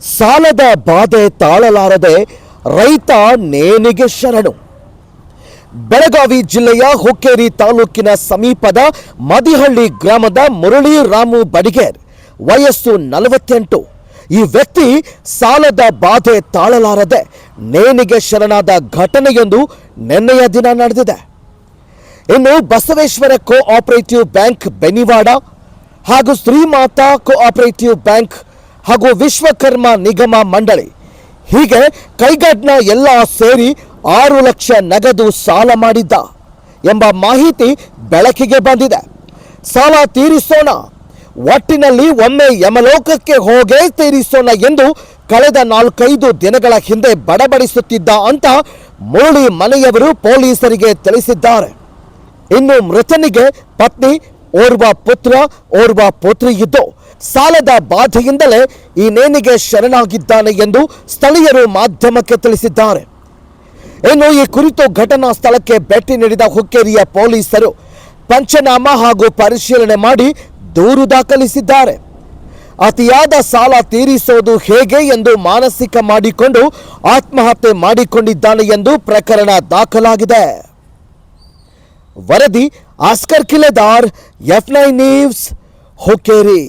ಸಾಲದ ಬಾಧೆ ತಾಳಲಾರದೆ ರೈತ ನೇನಿಗೆ ಶರಣು. ಬೆಳಗಾವಿ ಜಿಲ್ಲೆಯ ಹುಕ್ಕೇರಿ ತಾಲೂಕಿನ ಸಮೀಪದ ಮದಿಹಳ್ಳಿ ಗ್ರಾಮದ ಮುರಳಿ ರಾಮು ಬಡಿಗೇರ್, ವಯಸ್ಸು ನಲವತ್ತೆಂಟು. ಈ ವ್ಯಕ್ತಿ ಸಾಲದ ಬಾಧೆ ತಾಳಲಾರದೆ ನೇನಿಗೆ ಶರಣಾದ ಘಟನೆಯೊಂದು ನಿನ್ನೆಯ ದಿನ ನಡೆದಿದೆ. ಇನ್ನು ಬಸವೇಶ್ವರ ಕೋಆಪರೇಟಿವ್ ಬ್ಯಾಂಕ್, ಬೆನಿವಾಡ ಹಾಗೂ ಶ್ರೀಮಾತಾ ಕೋಆಪರೇಟಿವ್ ಬ್ಯಾಂಕ್ ಹಾಗೂ ವಿಶ್ವಕರ್ಮ ನಿಗಮ ಮಂಡಳಿ. ಹೀಗೆ ಕೈಗಾಡ್ನ ಎಲ್ಲ ಸೇರಿ ಆರು ಲಕ್ಷ ನಗದು ಸಾಲ ಮಾಡಿದ್ದ ಎಂಬ ಮಾಹಿತಿ ಬೆಳಕಿಗೆ ಬಂದಿದೆ. ಸಾಲ ತೀರಿಸೋಣ. ಒಟ್ಟಿನಲ್ಲಿ ಒಮ್ಮೆ ಯಮಲೋಕಕ್ಕೆ ಹೋಗೇ ತೀರಿಸೋಣ ಎಂದು ಕಳೆದ ನಾಲ್ಕೈದು ದಿನಗಳ ಹಿಂದೆ ಬಡಬಡಿಸುತ್ತಿದ್ದ ಅಂತ ಮುರಳಿ ಮನೆಯವರು ಪೊಲೀಸರಿಗೆ ತಿಳಿಸಿದ್ದಾರೆ. ಇನ್ನು ಮೃತನಿಗೆ ಪತ್ನಿ, ಓರ್ವ ಪುತ್ರ, ಓರ್ವ ಪುತ್ರಿ ಇದ್ದು ಸಾಲದ ಬಾಧೆಯಿಂದಲೇ ಈ ನೇಣಿಗೆ ಶರಣಾಗಿದ್ದಾನೆ ಎಂದು ಸ್ಥಳೀಯರು ಮಾಧ್ಯಮಕ್ಕೆ ತಿಳಿಸಿದ್ದಾರೆ. ಇನ್ನು ಈ ಕುರಿತು ಘಟನಾ ಸ್ಥಳಕ್ಕೆ ಭೇಟಿ ನೀಡಿದ ಹುಕ್ಕೇರಿಯ ಪೊಲೀಸರು ಪಂಚನಾಮ ಹಾಗೂ ಪರಿಶೀಲನೆ ಮಾಡಿ ದೂರು ದಾಖಲಿಸಿದ್ದಾರೆ. ಅತಿಯಾದ ಸಾಲ ತೀರಿಸೋದು ಹೇಗೆ ಎಂದು ಮಾನಸಿಕ ಮಾಡಿಕೊಂಡು ಆತ್ಮಹತ್ಯೆ ಮಾಡಿಕೊಂಡಿದ್ದಾನೆ ಎಂದು ಪ್ರಕರಣ ದಾಖಲಾಗಿದೆ. ವರದಿ Askar Kiledar, F nine news Hukkeri